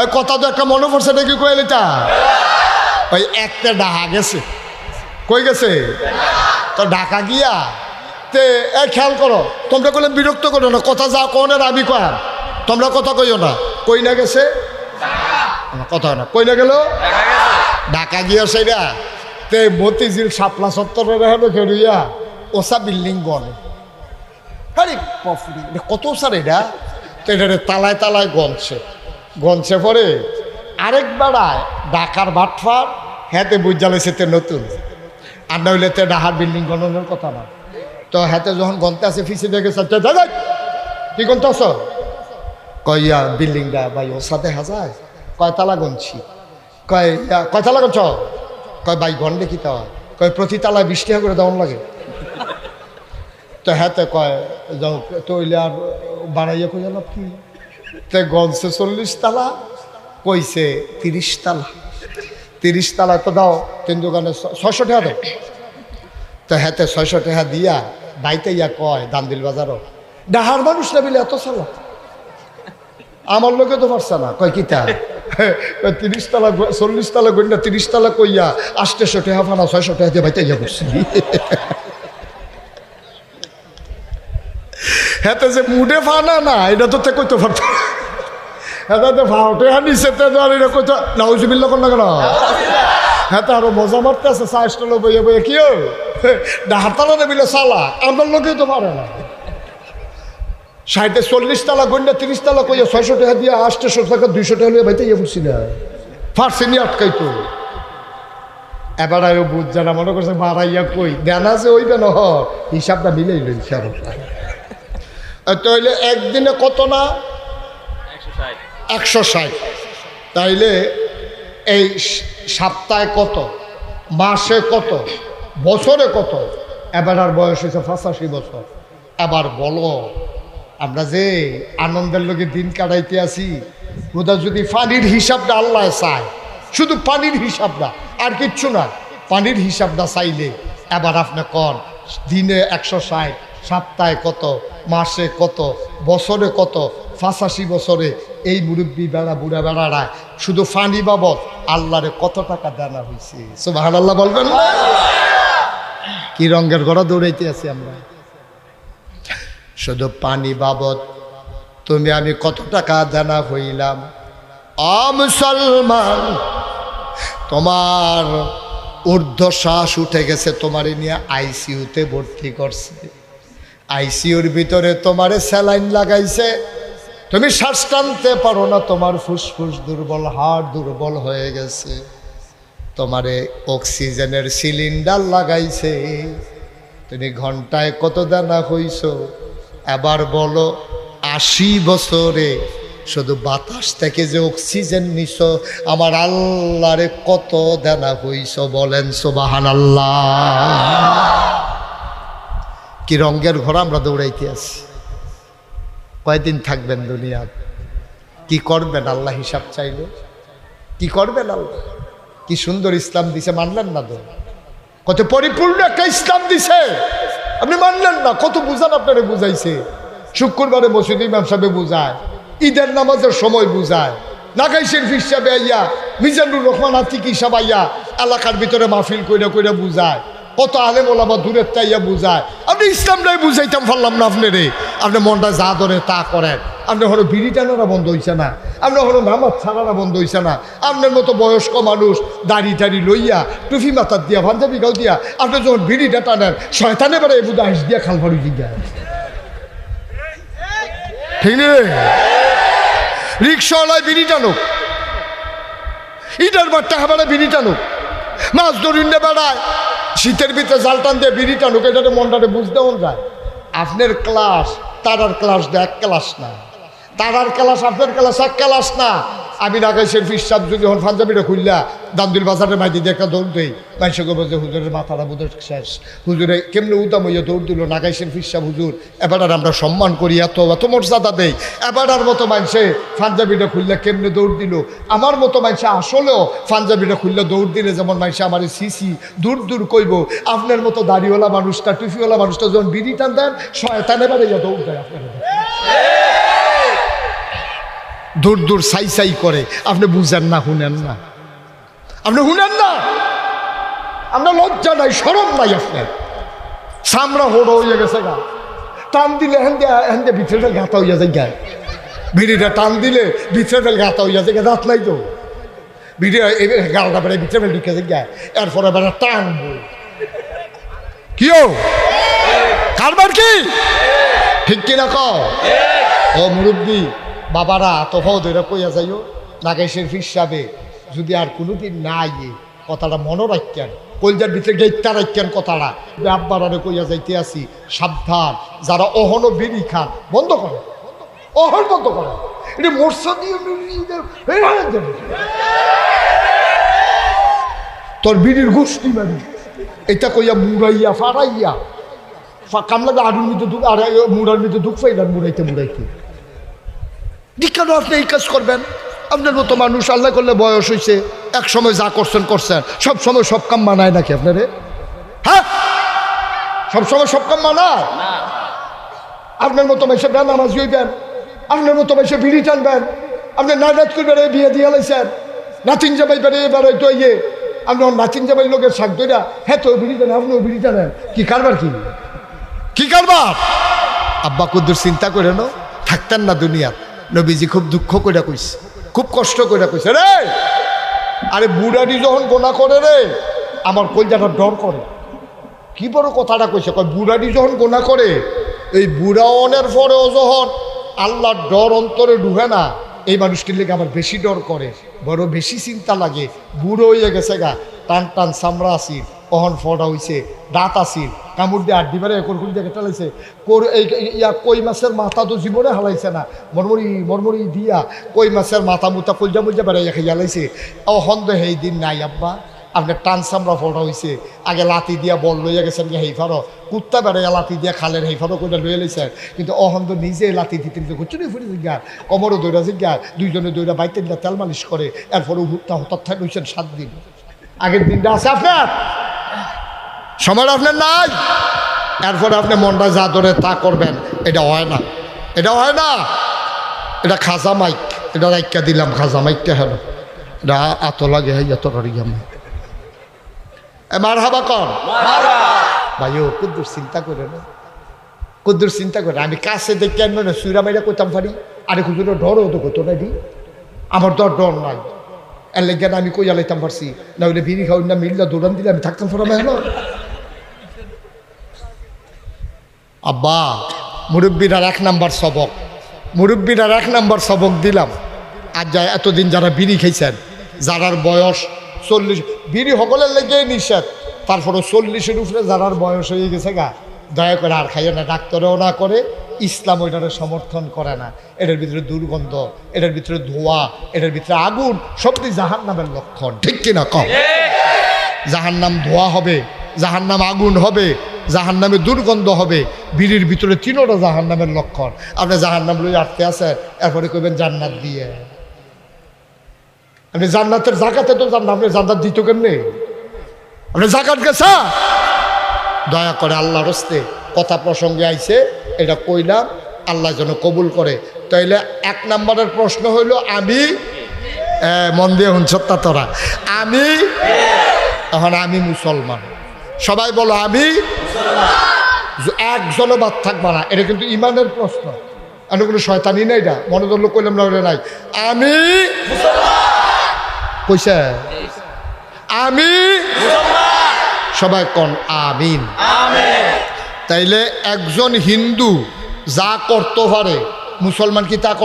ওই কথা তো একটা মনে পড়ছে নাকি কইলে তা ওই একটা ডাহা গেছে। কই গেছে? তো ঢাকা গিয়া তে, এ খেয়াল করো, তোমরা করলে বিরক্ত করো না, কথা যা কো না আমি কয়া। তোমরা কথা কইও না। কই না গেছে? কথা না। কই না গেল? ঢাকা গিয়া সেটা তে মতিঝিল শাপলা সত্তরের হেন খেলিয়া ওসা বিল্ডিং গল। আরে কত সার এটা? তো এটা তালায় তালায় গনছে গনছে পরে আরেক বেড়ায় ঢাকার বাটফার হ্যাঁতে বুঝালে সেতে নতুন। আর নইলে তে ডাহার বিল্ডিং গণনের কথা না। তো হ্যাঁতে যখন গন্তে আছে ফিসে দেখে সাথে দাদা কি গন্তে আস কইয়া বিল্ডিংটা ভাই ওর সাথে হাজার কয়তালা গনছি কয় কয়তালা গনছ কয়, ভাই, গন্ডে দেখি তা কয়, প্রতি তালায় বৃষ্টি করে দেওয়ান লাগে। তো হ্যাঁতে কয়, যাও, তো আর বাড়াইয়া কই জানো কি? তে গনছে চল্লিশ তালা, কইছে তিরিশ তালা। তিরিশ তালা তো দাও, তিন দোকানে ছয়শো টাকা দাও। তো হাতে ছয়শো টাকা দিয়া বাইতে ইয়া কয় দান্দিল বাজারও ডাহার মানুষ না বিলে এত সালা আমার লোকে তো পারছে না, কয় কিতা তিরিশ তালা চল্লিশ তালা গন্ডা, তিরিশ তালা কইয়া আষ্টশো টাকা ফানা, ছয়শো টাকা দিয়ে বাইতে ইয়া করছি। হেতে যে মুডে ফানা না, এটা তো তে কইতে পারত হেতে তো ফাউটে হানিছে তে তো আর এটা কইতে নাউজুবিল্লা না কেন হ্যাঁ আরও মজা মারতে আছে চা স্টলে বইয়ে বইয়ে কি ডাহাতালা আমার তো পারে না চল্লিশ তালা গন্ডা তিরিশ তালা কইয়া ছয়শো টাকা দিয়ে আটশো টাকা দুইশো টাকা লিয়ে বাইতে ইয়ে বুঝছি না ফার্সিনি আটকাই তো। এবার আয়ো বুঝ জানা মনে করছে মারাইয়া কই, দেনা যে ওইবে না হিসাবটা মিলেই লই হিসাব তাইলে একদিনে কত না একশো ষাট। তাইলে এই সপ্তাহে কত? মাসে কত? বছরে কত? এবার আর বয়স হয়েছে পঁচাশি বছর। এবার বলো, আমরা যে আনন্দের লোকে দিন কাটাইতে আসি ওটা যদি পানির হিসাবটা আল্লাহ চায়, শুধু পানির হিসাবটা, আর কিচ্ছু না, পানির হিসাবটা চাইলে, এবার আপনি কন, দিনে একশো ষাট, সপ্তাহে কত, মাসে কত, বছরে কত পঁচাশি বছরে এই মুরব্বী বেড়া, বুড়া বেড়ারা শুধু ফানি বাবদ আল্লাহরে কত টাকা দেনা হয়েছে সুবাহ আল্লাহ বলবেন কি রঙের ঘোড়া দৌড়াইতে আছি আমরা? শুধু পানি বাবদ, তুমি আমি কত টাকা দেনা হইলাম? আ মুসলমান, তোমার ঊর্ধ্বশ্বাস উঠে গেছে, তোমারে নিয়ে আইসিইউতে ভর্তি করছে। আইসিইউর ভিতরে তোমারে স্যালাইন লাগাইছে। তুমি শ্বাস টানতে পারো না, তোমার ফুসফুস দুর্বল, হাড় দুর্বল হয়ে গেছে। তোমারে অক্সিজেনের সিলিন্ডার লাগাইছে। তুমি ঘন্টায় কত দানা হইছ? এবার বলো, আশি বছরে শুধু বাতাস থেকে যে অক্সিজেন নিছ, আমার আল্লাহরে কত দানা হইছ বলেন সোবাহান আল্লাহ কি রঙ্গের ঘোড়া আমরা দৌড়াইতে আছি কয়দিন থাকবেন দুনিয়াত কি করবেন? আল্লাহ হিসাব চাইলে কি করবেন আল্লাহ? কি সুন্দর ইসলাম দিছে, মানলেন না তো? কত পরিপূর্ণ একটা ইসলাম দিছে। আপনি মানলেন না, কত বুঝান আপনারে বুঝাইছে। শুক্রবারে মসজিদ ইমাম সাহেবে বুঝায়, ঈদের নামাজের সময় বুঝায়, নাগাইশের হিসাবে আইয়া মিজানুর রহমান আতিক হিসাব আইয়া, এলাকার ভিতরে মাহফিল কইরা কইরা বুঝায়। কত আলেম ওলামা দূরের তাইয়া বুঝায়। আপনি ইসলামটাই বুঝাইতাম পারলাম না আপনি রে আপনি মনটা যা ধরে তা করেন। আপনি হলো বিড়ি টানারা বন্ধ হইছে না। আপনি হলো নামাজ ছাড়ারা বন্ধ হইছে না। আপনার মতো বয়স্ক মানুষ দাড়ি টাড়ি লইয়া, টুফি মাথার দিয়া, পাঞ্জাবি গাও দিয়া, আপনি যখন বিড়িটা টানেন শয়তানে বেড়ে বুধ আইস দিয়া খাল ফাড়ি দিয়া ঠিক নেই রিক্সাওয়ালায় বিড়ি টানুক। ইটার বাট্টা খাবারে বিড়ি টানুক। মাছ ধরিনে বেড়ায়। শীতের ভিতরে জাল টান দিয়ে বিড়ি টানুক এটাতে মনটাতে বুঝতে মন যায়। আপনার ক্লাস, তারার ক্লাস এক ক্লাস না। তারার ক্লাস, আপনার ক্লাস এক ক্লাস না। আমি ঢাকায় নাগাইশের ফিসাব যদি হন, পাঞ্জাবিটা খুললা, দামদুল বাজারে মাইদি দেখা দৌড় দেই। মানুষে যে হুজুরের মাথাটা বোধ শেষ। হুজুরে কেমনে উদাম হইয়া দৌড় দিল নাগাইশের ফিসাব হুজুর, এবার আমরা সম্মান করি, এত এত মর্যাদা দেই। এবার মতো মানুষে পাঞ্জাবিটা খুললে কেমনে দৌড় দিল? আমার মতো মানুষে আসলেও পাঞ্জাবিটা খুললে দৌড় দিলে যেমন মানুষে আমার সিসি, দূর দূর কইব, আপনার মতো দাড়িওয়ালা মানুষটা টুফিওয়ালা মানুষটা যখন বিড়ি টান দেন, শয়তান এবারে দৌড় দেয় আপনার দূর দূর সাই সাই করে। আপনি বুঝেন না, শুনেন না। আপনি শুনেন না? আপনার লজ্জা নাই সরম নাই আপনার। সামরা হোড় হয়ে গেছে গা। টান দিলে হেন হেন্দে হেন্দে ভিতরে গাতা হইয়া যায় গায়ে বিড়িটা টান দিলে ভিতরে গাতা হইয়া যায় দাঁত নাই তো। বিড়ি গালটা বেড়ে ভিতরে ঢুকে যায় গায়ে এরপরে বেড়া টানবো কিও কারবার কি? ঠিক কিনা কও? ও মুরব্বী বাবারা তোফাও ধরে কইয়া যাইও, নাগেশের হিসাবে যদি আর কোনোদিন না ইয়ে কথাটা মনে রাখতেন কলজার ভিতরে গেইতা রাখতেন কথাটা, যে আব্বারারে কইয়া যাইতে আসি, সাবধান, যারা অহনো বিড়ি খান, বন্ধ করে অহন বন্ধ করে এটা মোরসা তোর বিড়ির গোষ্ঠী মারি এটা কইয়া মুড়াইয়া, ফাড়াইয়া, কামলা আড়ুর মধ্যে ঢুক আর মুড়ার মধ্যে ঢুক ফাইলাম মুড়াইতে মুড়াইতে। কেন আপনি এই কাজ করবেন? আপনার মতো মানুষ, আল্লাহ করলে বয়স হয়েছে এক সময় যা করছেন করছেন। সব সময় সব কাম মানায় নাকি আপনারে? হ্যাঁ? সব সময় সব কাম মানায়? আপনার মতো মেসে নামাজ হইবেন, আপনার মতো মেসে বিড়ি টানবেন আপনি নাইরাত করবেন, এই বিয়ে দিয়ে লাইছেন, নাতিন জামাই বেড়ে এবার হয়তো ইয়ে আপনি ওর নাতিন জামাই লোকের শাক দইরা হ্যাঁ তো বিড়ি টানেন, আপনিও বিড়ি টানেন। কি কারবার কি? কি কারবার? আব্বা কুদ্দুর চিন্তা করে থাকতেন না দুনিয়ার নবীজি খুব দুঃখ করে কইছে, খুব কষ্ট করে কইছে, রে, আরে বুড়াটি যখন গোনা করে রে, আমার কলজাটা ডর করে। কি বড় কথাটা কইছে, কয়, বুড়াটি যখন গোনা করে, এই বুড়াওনের পরেও যখন আল্লাহর ডর অন্তরে ঢুকে না, এই মানুষটির লেগে আমার বেশি ডর করে, বড় বেশি চিন্তা লাগে, বুড়ো হয়ে গেছে গা, টান টান চামড়া আসিল অহন ফটা হইছে? দাঁত আসিল কামড় দিয়ে আড্ডি বেড়ে করকুল দিয়ে টালাইছে এই ইয়া কই মাছের মাথা তো জীবনে হালাইছে না? মরমরি মরমরি দিয়া কই মাছের মাথা মুতা কলজা মুলজা বেড়াইয়া খাইয়া লাইছে অহন তো সেই দিন নাই আব্বা। আপনার টান চামড়া ফটা হয়েছে আগে লাতি দিয়া বল লইয়া গেছেন গিয়ে হেইফারও কুত্তা বেড়াইয়া লাতি দিয়া খালের হেইফারও করে লইয়া লইছেন কিন্তু অহন্দ নিজে লাতি দিতে দিতে কুচুরি ফুরি জিজ্ঞার কমরও দৌড়া জিজ্ঞার দুইজনে দৌড়া বাইতে তেল মালিশ করে এরপরে হুত্তা হঠাৎ থাকে হয়েছেন সাত দিন। আগের দিনটা আছে আপনার? সময় আপনার নাই। এরপরে আপনি মনটা যা ধরে তা করবেন। এটা হয় না। এটা হয় না। এটা খাজা মাইক। এটা রাইকা দিলাম, খাজা মাইকটা হেন এটা আত লাগে হ্যাঁ এত এ মার হাবা কর। ভাইও, কুদ্দুর চিন্তা করে না। কুদ্দুর চিন্তা করে। আমি কাছে দেখতে আনব না সুইরা মাইরা করতাম পারি আরে খুচুর ডরও তো কত না দি। আমার তো ডর নাই। এর লেগে আমি কইয়া লাইতাম পারছি না হইলে বিড়ি খাওয়াই না, মিললে দৌড়ান দিলে আমি থাকতাম ফোরা মেহন আব্বা মুরব্বীরার এক নাম্বার সবক। মুরব্বীরার এক নাম্বার সবক দিলাম। আর যা এতদিন যারা বিড়ি খাইছেন যারার বয়স চল্লিশ বিড়ি সকলের লেগে নিষেধ। তারপরে চল্লিশের উপরে যারার বয়স হয়ে গেছে গা দয়া করে আর খাইয়ে না ডাক্তারও না করে ইসলাম ওইটারে সমর্থন করে না। এটার ভিতরে দুর্গন্ধ এটার ভিতরে ধোয়া এটার ভিতরে আগুন সবটি জাহান নামের লক্ষণ। ঠিক কিনা কম জাহান নাম ধোয়া হবে জাহান নাম আগুন হবে জাহান নামে দুর্গন্ধ হবে। বিড়ির ভিতরে তিনোটা জাহান নামের লক্ষণ। আপনি জাহান নাম লই আটকে আছেন, এরপরে কইবেন জান্নাত দিয়ে। আপনি জান্নাতের জাকাতে তো জান আপনি জান্নাত দিত কেমনি? আপনি জাকাত গেছা? দয়া করে আল্লাহর হস্তে কথা প্রসঙ্গে আইছে, এটা কইলাম, আল্লাহ যেন কবুল করে। তাইলে এক নম্বরের প্রশ্ন হইল, আমি? মন দিয়ে হুনছত্তা তোরা। আমি? এখন আমি মুসলমান। সবাই বলো, আমি? একজনও বাদ থাকবা না এটা কিন্তু ইমানের প্রশ্ন। এনে কোনো শয়তানি নেই এটা মনে ধরলো কইলাম না ওটা নাই। আমি কইছে? আমি সবাই কন আমিন। তাইলে একজন হিন্দু যা করতে পারে মুসলমান কি তা করতে